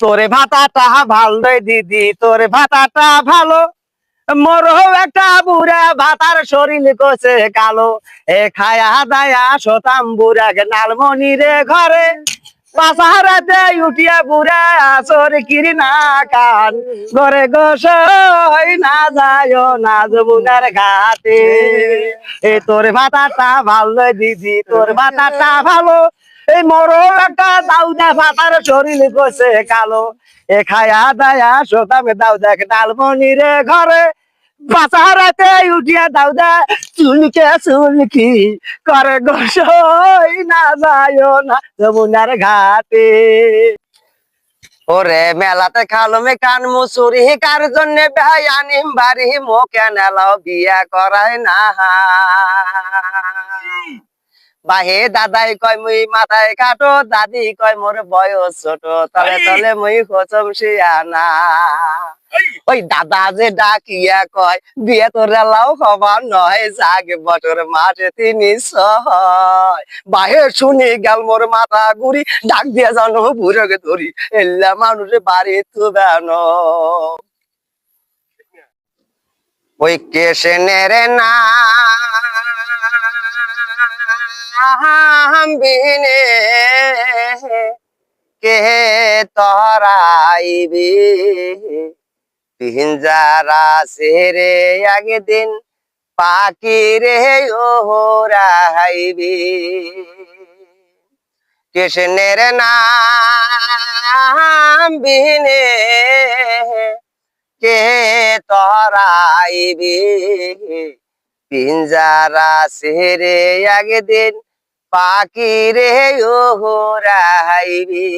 তোরে ভাতাটা ভালো দিদি, তোরে ভাতাটা ভালো। মোর একটা বুড়া, ভাতার শরীর কোসে কালো। এ খায়া দায়া শতাম বুড়া নালমণি রে ঘরে। বুড়া না কান। গোসই না না এ তোর ভাতাটা ভালো দিদি, তোর ভাতাটা ভালো। এই মরো একটা দাউদা ভাতার শরীর কোসে কালো। এ খায়া দায়া শোতামে দাও দেখ ডালমণি রে ঘরে। পাশাহারাতে উঠিয়া দাউদা চুলকে চুলকি করে গোসই না যায় না যমুনার ঘাটে। ওরে মেলাতে খালো মে কান মুসুরি, কার জন্য ভাই আনিম বাড়ি? মোকে নেলাও বিয়া করায় না। বাহে দাদাই কয় মুই মাথায় কাটো দাদি কয় মোর বয়স ছোট তলে তলে মুই খোচম শিয়ানা। ওই দাদা যে ডাকিয়া কয় বিয়ে তোর লাও খবর নয় জাগে বছর মাঠে তিনি সহায় বাহে শুনি গেল মোর মাথা গুড়ি ডাক দিয়া জানো বুড়োকে ধরি এল্লা মানুষে বাড়ি তুবানো ওই কেশনের না বিনে কে তরাইবি? পিঞ্জারা সেরে একদিন পাখি রে ওরাইবি কৃষ্ণের নাম বিনে কে তরাইবি? পিঞ্জারা সেরে একদিন পাখি রে ওরাইবি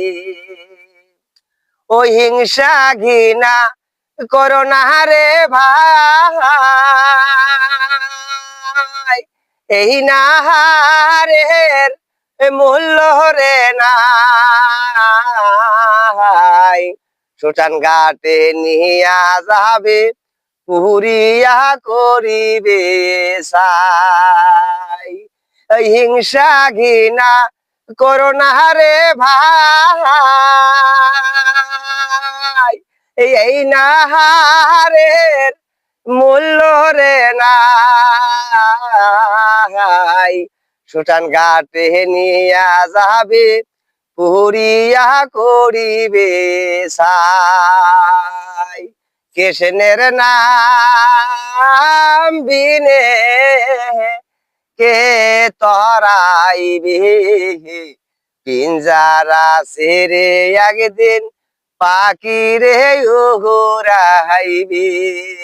ও হিংসা ঘৃণা করোনা রে ভাই, এই নাহারের মূল্য রে নাই। সুটান ঘাটে নিয়া যাবে পুরিয়া করিবে হিংসা ঘৃণা করোনা রে ভাই। এই এই নাহারের মূল্য রে নাই। সুটান ঘাটে নিয়া যাবে পুরিয়া করিবে সাই। কৃষ্ণের নাম বিনে কে তরাইবি? পিঞ্জারা সেরে একদিন পাখি রে ওরাইবে